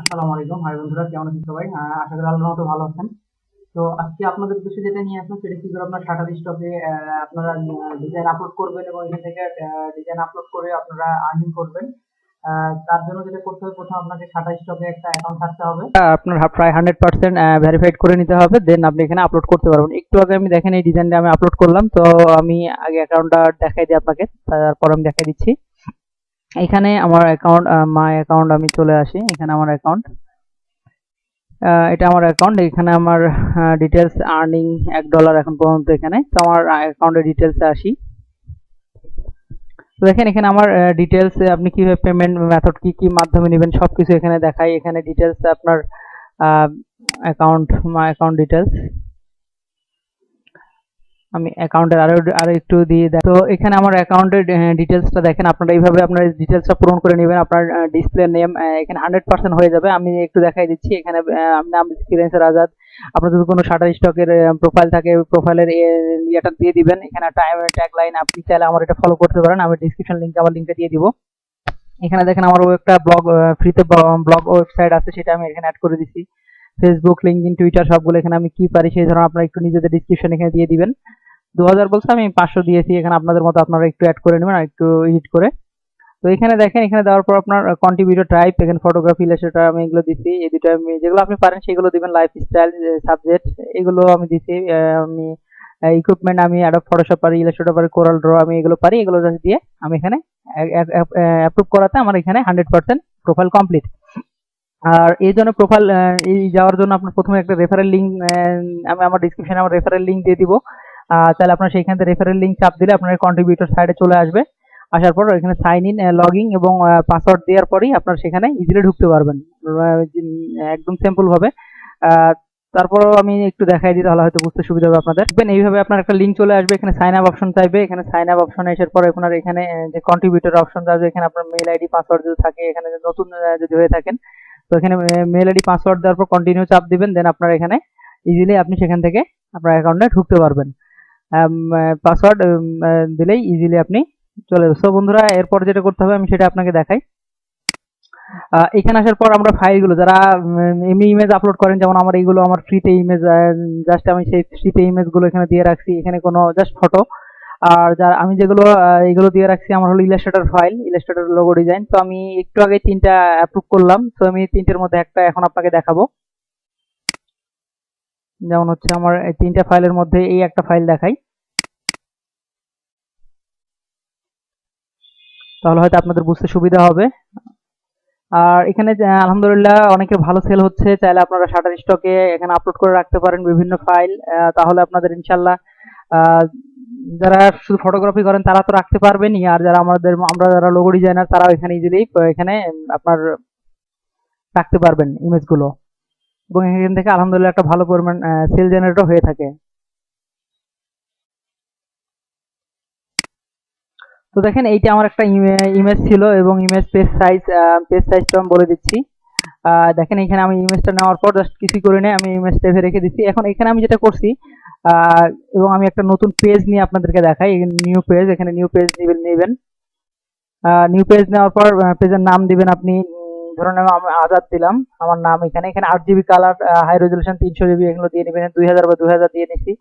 আসসালামু আলাইকুম। হাই বন্ধুরা, কেমন আছেন সবাই? আশা করি আল্লাহর মতো ভালো আছেন। তো আজকে আপনাদের উদ্দেশ্যে যেটা নিয়ে আসলাম, সেটা কি করে আপনার শাটার স্টকে আপনারা ডিজাইন আপলোড করবেন এবং এখান থেকে ডিজাইন আপলোড করে আপনারা আর্নিং করবেন। তার জন্য যেটা করতে হবে, প্রথম আপনাকে শাটার স্টকে একটা অ্যাকাউন্ট থাকতে হবে। আপনার প্রায় হান্ড্রেড পার্সেন্ট ভেরিফাইড করে নিতে হবে দেন আপনি এখানে আপলোড করতে পারবেন। একটু আগে আমি দেখেন এই ডিজাইনটা আমি আপলোড করলাম, তো আমি আগে অ্যাকাউন্টটা দেখাই দিই আপনাকে, তারপর আমি দেখাই দিচ্ছি। এখানে আমার অ্যাকাউন্ট মাই অ্যাকাউন্ট আমি চলে আসি। এখানে আমার অ্যাকাউন্ট এটা আমার অ্যাকাউন্ট এখানে আমার ডিটেলস আর্নিং এক ডলার এখন পর্যন্ত এখানে। তো আমার অ্যাকাউন্টের ডিটেলসে আসি। দেখেন, এখানে আমার ডিটেলস আপনি কীভাবে পেমেন্ট মেথড কি কি মাধ্যমে নেবেন সব কিছু এখানে দেখাই। এখানে ডিটেলস আপনার অ্যাকাউন্ট মাই অ্যাকাউন্ট ডিটেলস আমি অ্যাকাউন্টের আরও আরও একটু দিয়ে দেখ। তো এখানে আমার অ্যাকাউন্টের ডিটেলসটা দেখেন। আপনারা এইভাবে আপনার ডিটেলসটা পূরণ করে নেবেন। আপনার ডিসপ্লে নেম এখানে হান্ড্রেড পার্সেন্ট হয়ে যাবে। আমি একটু দেখাই দিচ্ছি। এখানে আমি নাম আজাদ। আপনার যদি কোনো শাটার স্টকের প্রোফাইল থাকে প্রোফাইলের ইয়েটা দিয়ে দিবেন। এখানে টাইম ট্যাগ লাইন আপনি চাইলে আমার এটা ফলো করতে পারেন। আমি ডিসক্রিপশন লিঙ্কে আমার লিঙ্কটা দিয়ে দিব। এখানে দেখেন আমার একটা ব্লগ ফ্রিতে ব্লগ ওয়েবসাইট আছে। সেটা আমি এখানে অ্যাড করে দিচ্ছি ফেসবুক লিঙ্কডিন টুইটার সবগুলো এখানে আমি কি পারি সেই ধরনের আপনারা একটু নিজেদের ডিসক্রিপশন এখানে দিয়ে দিবেন। দু হাজার বলছে, আমি পাঁচশো দিয়েছি, এখানে আপনাদের মতো আপনারা একটু অ্যাড করে নেবেন আর একটু এডিট করে। তো এখানে দেখেন, এখানে দেওয়ার পর আপনার কন্ট্রিবিউটর টাইপ এখানে ফটোগ্রাফি সেটা আমি এগুলো দিছি এই দুটো আমি, যেগুলো আপনি পারেন সেগুলো দিবেন লাইফ স্টাইল সাবজেক্ট এগুলো আমি দিছি আমি ইকুইপমেন্ট আমি অ্যাডব ফটোশপ পারি ইলাস্ট্রেটর পারি কোরাল ড্র আমি এগুলো পারি, এগুলো দিয়ে আমি এখানে অ্যাপ্রুভ করাতে আমার এখানে হান্ড্রেড পার্সেন্ট প্রোফাইল কমপ্লিট আর এই জন্য প্রোফাইল এই যাওয়ার জন্য আপনার প্রথমে একটা রেফারেল লিঙ্ক আমি আমার ডিসক্রিপশনে আমার রেফারেল লিঙ্ক দিয়ে দিব। তাহলে আপনার সেইখান থেকে রেফারেল লিঙ্ক চাপ দিলে আপনার কন্ট্রিবিউটর সাইডে চলে আসবে। আসার পর এখানে সাইন ইন লগইন এবং পাসওয়ার্ড দেওয়ার পরেই আপনার সেখানে ইজিলি ঢুকতে পারবেন। একদম সিম্পল ভাবে। আহ, তারপরও আমি একটু দেখাই দিই তাহলে হয়তো বুঝতে সুবিধা হবে আপনাদের। দেখবেন এইভাবে আপনার একটা লিঙ্ক চলে আসবে এখানে সাইন আপ অপশন চাইবে। এখানে সাইন আপ অপশন আসার পর আপনার এখানে যে কন্ট্রিবিউটর অপশন আসবে এখানে আপনার মেল আইডি পাসওয়ার্ড যদি থাকে এখানে নতুন যদি হয়ে থাকেন তো এখানে মেল আইডি পাসওয়ার্ড দেওয়ার পর কন্টিনিউ চাপ দিবেন। দেন আপনার এখানে ইজিলি আপনি সেখান থেকে আপনার অ্যাকাউন্টে ঢুকতে পারবেন। পাসওয়ার্ড দিলেই ইজিলি আপনি চলে সো বন্ধুরা, এরপর যেটা করতে হবে, আমি সেটা আপনাকে দেখাই। এখানে আসার পর আমরা ফাইলগুলো যারা এমনি ইমেজ আপলোড করেন, যেমন আমার এইগুলো, আমার ফ্রিতে ইমেজ জাস্ট আমি সেই ফ্রিতে ইমেজগুলো এখানে দিয়ে রাখছি। এখানে কোনো জাস্ট ফটো আর যারা, আমি যেগুলো এগুলো দিয়ে রাখছি, আমার হলো Illustrator file Illustrator logo design তো আমি একটু আগে তিনটা অ্যাপ্রুভ করলাম। তো আমি তিনটের মধ্যে একটা এখন আপনাকে দেখাবো। যেমন হচ্ছে আমার এই তিনটা ফাইলের মধ্যে এই একটা ফাইল দেখাই। তাহলে হয়তো আপনাদের বুঝতে সুবিধা হবে। আর এখানে আলহামদুলিল্লাহ অনেকের ভালো সেল হচ্ছে। চাইলে আপনারা শাটার স্টকে এখানে আপলোড করে রাখতে পারেন বিভিন্ন ফাইল তাহলে আপনাদের ইনশাল্লাহ যারা শুধু ফটোগ্রাফি করেন তারা তো রাখতে পারবেনই। আর যারা আমাদের, আমরা যারা লোগো ডিজাইনার তারাও এখানে ইজিলি এখানে আপনার রাখতে পারবেন ইমেজগুলো এবং এখান থেকে আলহামদুলিল্লাহ একটা ভালো পরিমাণ সেল জেনারেটও হয়ে থাকে। তো দেখেন, এইটা আমার একটা ইমেজ ছিল এবং ইমেজ পেজ সাইজ পেজ সাইজটা আমি বলে দিচ্ছি। দেখেন, এখানে আমি ইমেজটা নেওয়ার পর জাস্ট কিছুই করে নেই, আমি ইমেজ টেপে রেখে দিচ্ছি। এখন এখানে আমি যেটা করছি এবং আমি একটা নতুন পেজ নিয়ে আপনাদেরকে দেখাই নিউ পেজ এখানে নিউ পেজ নেবেন নিউ পেজ নেওয়ার পর পেজের নাম দিবেন আপনি ধরুন আমি আজাদ দিলাম, আমার নাম এখানে। এখানে আট জিবি কালার হাই রেজলিউশন তিনশো জিবি এগুলো দিয়ে নেবেন। দুই হাজার বা দুই হাজার দিয়ে নিচ্ছি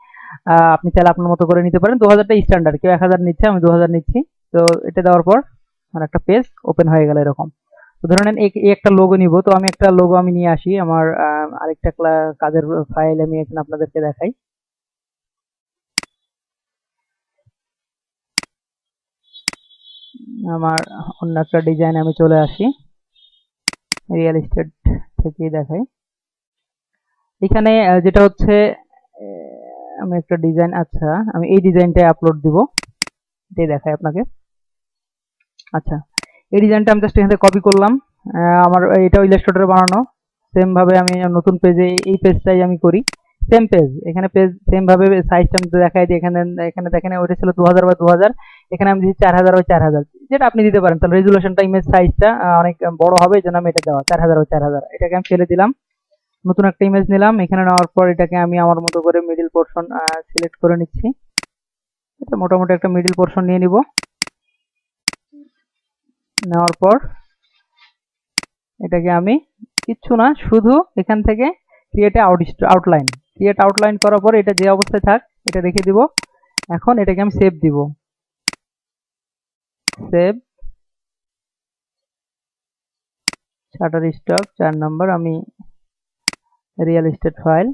আপনি চাইলে আপনার মতো করে নিতে পারেন। দু হাজারটা স্ট্যান্ডার্ড কেউ এক হাজার নিচ্ছে, আমি দু হাজার নিচ্ছি। তো এটা দেওয়ার পর আমার একটা পেজ ওপেন হয়ে গেল এরকম। তো ধরে নেন একটা লোগো নিব। তো আমি একটা লোগো আমি নিয়ে আসি। আমার আরেকটা কাজের ফাইল আমি এখানে আপনাদেরকে দেখাই। আমার অন্য একটা ডিজাইন আমি চলে আসি। রিয়েল এস্টেট থেকেই দেখাই। এখানে যেটা হচ্ছে আমি একটা ডিজাইন আচ্ছা আমি এই ডিজাইনটাই আপলোড দিব। এটাই দেখাই আপনাকে। আচ্ছা এই ডিজাইনটা আমি জাস্ট এখান কপি করলাম। আমার, এটাও ইলাস্ট্রেটরে বানানো। সেম ভাবে আমি নতুন পেজে এই পেজটাই আমি করি। সেম পেজ এখানে পেজ সেম ভাবে সাইজটা আমি দেখাই দিই এখানে এখানে দেখেন ওটা ছিল দু হাজার বা দু হাজার এখানে আমি দিচ্ছি চার হাজার ওই চার হাজার। যেটা আপনি দিতে পারেন। তাহলে রেজুলেশনটা ইমেজ সাইজটা অনেক বড় হবে, এই জন্য আমি এটা দেওয়া চার হাজার চার হাজার। এটাকে আমি ফেলে দিলাম। নতুন একটা ইমেজ নিলাম। এখানে নেওয়ার পর এটাকে আমি আমার মতো করে মিডিল পোর্শন সিলেক্ট করে নিচ্ছি। এটা মোটামুটি একটা মিডিল পোর্শন নিয়ে নিব। নেওয়ার পর এটাকে আমি কিচ্ছু না, শুধু এখান থেকে create out outline create outline করার পর এটা যে অবস্থায় থাক, এটা রেখে দিব। এখন এটাকে আমি সেভ দিব। সেভ। শাটার স্টক চার নম্বর আমি real estate file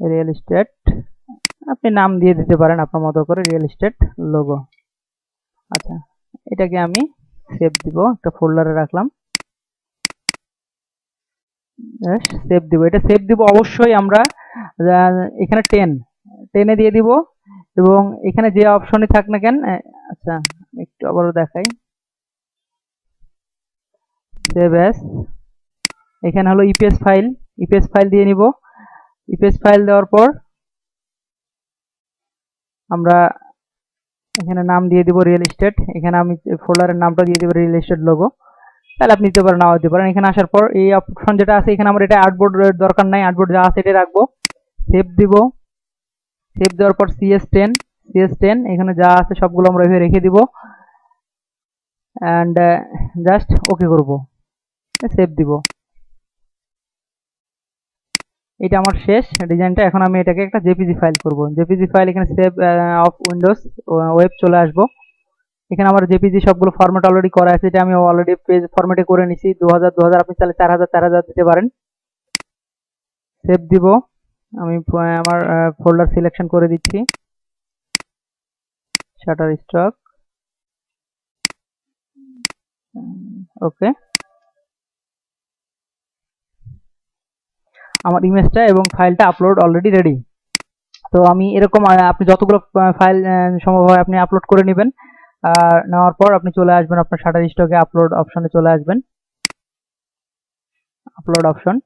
real estate আপনি নাম দিয়ে দিতে পারেন আপনার মতো করে রিয়েল এস্টেট লোগো আচ্ছা এটাকে আমি সেভ দিব, একটা ফোল্ডারে রাখলাম। সেভ দিব। এটা সেভ দিব অবশ্যই আমরা এখানে টেন টেনে দিয়ে দিব এবং এখানে যে অপশনই থাক না কেন আচ্ছা একটু আবারও দেখাই। এখানে হলো ইপিএস ফাইল ইপিএস ফাইল দিয়ে নিব। ইপিএস ফাইল দেওয়ার পর আমরা এখানে নাম দিয়ে দিব রিয়েল এস্টেট এখানে আমি ফোল্ডারের নামটা দিয়ে দিব রিয়েল এস্টেট লোগো তাহলে আপনি দিতে পারেন, নাও দিতে পারেন। এখানে আসার পর এই অপশন যেটা আছে, এখানে আমার এটা আর্টবোর্ড দরকার নাই। আর্টবোর্ড যা আছে এটা রাখব। সেভ দিব। সেভ দেওয়ার পর সিএস টেন সিএস টেন এখানে যা আছে সবগুলো আমরা এভাবে রেখে দিব। অ্যান্ড জাস্ট ওকে করব। সেভ দিব। এটা আমার শেষ ডিজাইনটা। এখন আমি এটাকে একটা জেপিজি ফাইল করব। জেপিজি ফাইল এখানে সেভ অফ উইন্ডোজ ওয়েব চলে আসব। এখানে আমার জেপিজি সবগুলো ফরম্যাট অলরেডি করা আছে। এটা আমি অলরেডি পেজ ফরম্যাটে করে নিছি। দু হাজার আপনি চাইলে চার হাজার চার হাজার দিতে পারেন। সেভ দিব। আমি আমার ফোল্ডার সিলেকশন করে দিচ্ছি। শাটার স্টক ওকে আমার ইমেজটা এবং ফাইলটা আপলোড অলরেডি রেডি তো আমি এরকম আপনি যতগুলো ফাইল সম্ভব হয় আপনি আপলোড করে নেবেন। আর নেওয়ার পর আপনি চলে আসবেন আপনার শাটার স্টকে আপলোড অপশনে চলে আসবেন। আপলোড অপশন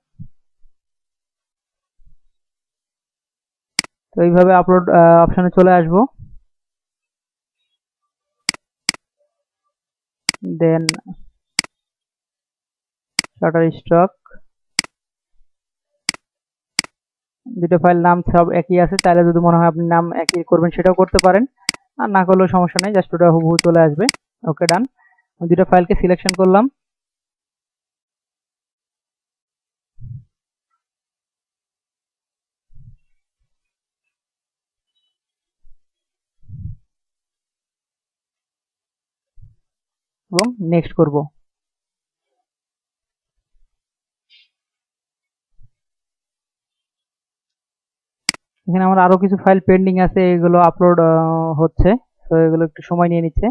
তো এইভাবে আপলোড অপশনে চলে আসব। দেন শাটার স্টক দুটো ফাইল নাম সব একই আছে তাহলে যদি মনে হয় আপনি নাম একই করবেন, সেটাও করতে পারেন। আর না করলেও সমস্যা নেই জাস্ট ওটা হুবহু চলে আসবে। ওকে ডান দুটো ফাইলকে সিলেকশন করলাম। এবং নেক্সট করব। এখানে আমার আরও কিছু ফাইল পেন্ডিং আছে, এগুলো আপলোড হচ্ছে। তো এগুলো একটু সময় নিয়ে নিচ্ছে।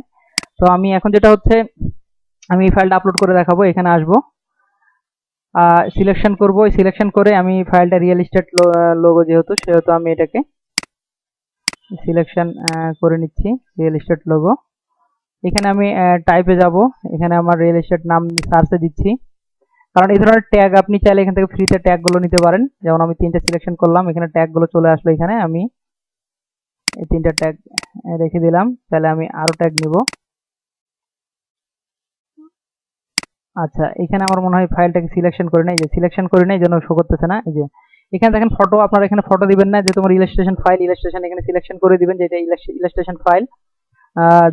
তো আমি এখন যেটা হচ্ছে, আমি এই ফাইলটা আপলোড করে দেখাবো, এখানে আসব। সিলেকশন করব। সিলেকশন করে আমি ফাইলটা রিয়েল এস্টেট লোগো যেহেতু, সেহেতু আমি এটাকে সিলেকশন করে নিচ্ছি রিয়েল এস্টেট লোগো এখানে আমি টাইপে যাব। এখানে আমার রিয়েল এস্টেট নাম সার্চে দিচ্ছি। কারণ এই ধরনের ট্যাগ আপনি চাইলে এখান থেকে ফ্রিতে ট্যাগগুলো নিতে পারেন। যেমন আমি তিনটা সিলেকশন করলাম, এখানে ট্যাগগুলো চলে আসলো এখানে। আমি এই তিনটা ট্যাগ রেখে দিলাম। তাহলে আমি আরও ট্যাগ নিব। আচ্ছা এখানে আমার মনে হয় ফাইলটাকে সিলেকশন করে নেই। যে সিলেকশন করে নেই জন্য শো করতেছে না। এই যে, এখানে দেখেন ফটো আপনারা এখানে ফটো দিবেন না। যে তোমার ইলাস্ট্রেশন ফাইল ইলাস্ট্রেশন এখানে সিলেকশন করে দিবেন যে এটা ইলাস্ট্রেশন ফাইল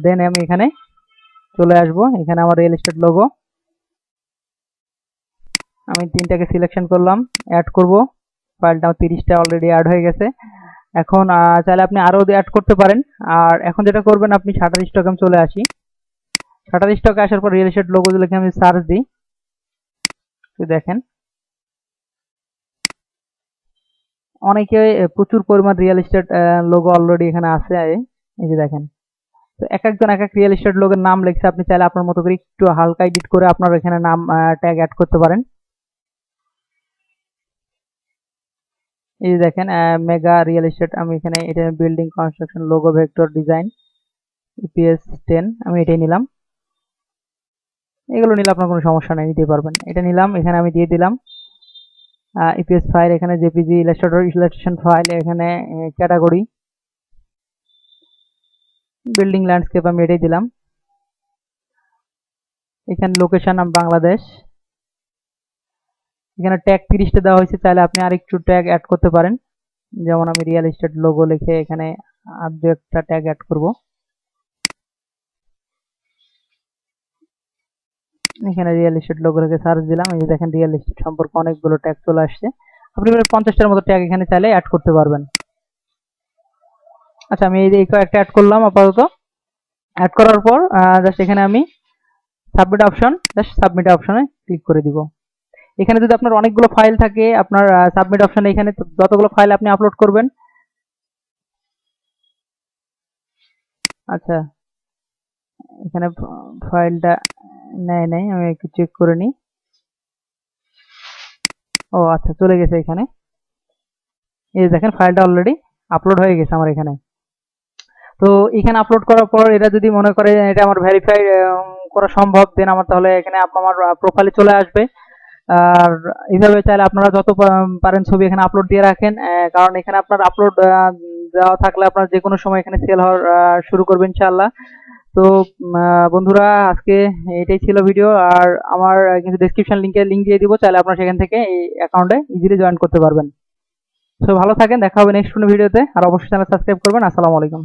দেন আমি এখানে চলে আসব। এখানে আমার রিয়েল এস্টেট লোগো আমি তিনটাকে সিলেকশন করলাম অ্যাড করব। ফাইলটা তিরিশটা অলরেডি অ্যাড হয়ে গেছে। এখন চাইলে আপনি আরও অ্যাড করতে পারেন। আর এখন যেটা করবেন, আপনি শাটার স্টক আমি চলে আসি। শাটার স্টকে আসার পর রিয়েল এস্টেট লোগো লিখে আমি সার্চ দিই। দেখেন। অনেকে প্রচুর পরিমাণ রিয়েল এস্টেট লোগো অলরেডি এখানে আছে। এই যে দেখেন। তো এক একজন এক এক রিয়েল এস্টেট লোগের নাম লিখছে, আপনি চাইলে আপনার মতো করে একটু হালকা এডিট করে আপনার এখানে নাম ট্যাগ অ্যাড করতে পারেন। এই যে দেখেন মেগা রিয়েল এস্টেট আমি এখানে এটা building construction logo vector design EPS ten আমি এটাই নিলাম। এগুলো নিলে আপনার কোনো সমস্যা নেই নিতে পারবেন। এটা নিলাম, এখানে আমি দিয়ে দিলাম। ইপিএস ফাইল এখানে জেপিজি ইলাস্ট্রেটর ইলাস্ট্রেশন ফাইল এখানে ক্যাটাগরি বিল্ডিং ল্যান্ডস্কেপ আমি এটাই দিলাম। এখানে লোকেশন নাম বাংলাদেশ এখানে ট্যাগ তিরিশটা দেওয়া হয়েছে, চাইলে আপনি আর একটু ট্যাগ অ্যাড করতে পারেন। যেমন আমি রিয়েল এস্টেট লোগো লিখে এখানে আর দু একটা ট্যাগ অ্যাড করব। এখানে রিয়েল এস্টেট লোগো লিখে সার্চ দিলাম। এই যে দেখেন রিয়েল এস্টেট সম্পর্কে অনেকগুলো ট্যাগ চলে আসছে। আপনি পঞ্চাশটার মতো ট্যাগ এখানে চাইলে অ্যাড করতে পারবেন। আচ্ছা আমি এই কয়েকটা অ্যাড করলাম আপাতত। অ্যাড করার পর জাস্ট এখানে আমি সাবমিট অপশন জাস্ট সাবমিট অপশনে ক্লিক করে দিব। এখানে যদি আপনার অনেকগুলো ফাইল থাকে, আপনার সাবমিট অপশনে এখানে যতগুলো ফাইল আপনি আপলোড করবেন। আচ্ছা এখানে ফাইলটা নেয় নাই, আমি একটু চেক করে নিই। ও আচ্ছা চলে গেছে এখানে। এই দেখেন ফাইলটা অলরেডি আপলোড হয়ে গেছে আমার এখানে। তো এখানে আপলোড করার পর এটা যদি মনে করে এটা আমার ভেরিফাই করা সম্ভব দেন আমার তাহলে এখানে আমার প্রোফাইলে চলে আসবে। আর এইভাবে চাইলে আপনারা যত পারেন ছবি এখানে আপলোড দিয়ে রাখেন কারণ এখানে আপনার আপলোড দেওয়া থাকলে আপনার যে কোনো সময় এখানে সেল হওয়ার শুরু করবেন ইনশাআল্লাহ। তো বন্ধুরা, আজকে এটাই ছিল ভিডিও আর আমার কিন্তু ডেসক্রিপশন লিংকে লিংক দিয়ে দিব, চাইলে আপনারা সেখান থেকে এই অ্যাকাউন্টে ইজিলি জয়েন করতে পারবেন। তো ভালো থাকেন, দেখা হবে নেক্সট কোনো ভিডিওতে আর অবশ্যই চ্যানেল সাবস্ক্রাইব করবেন, আসসালামু আলাইকুম।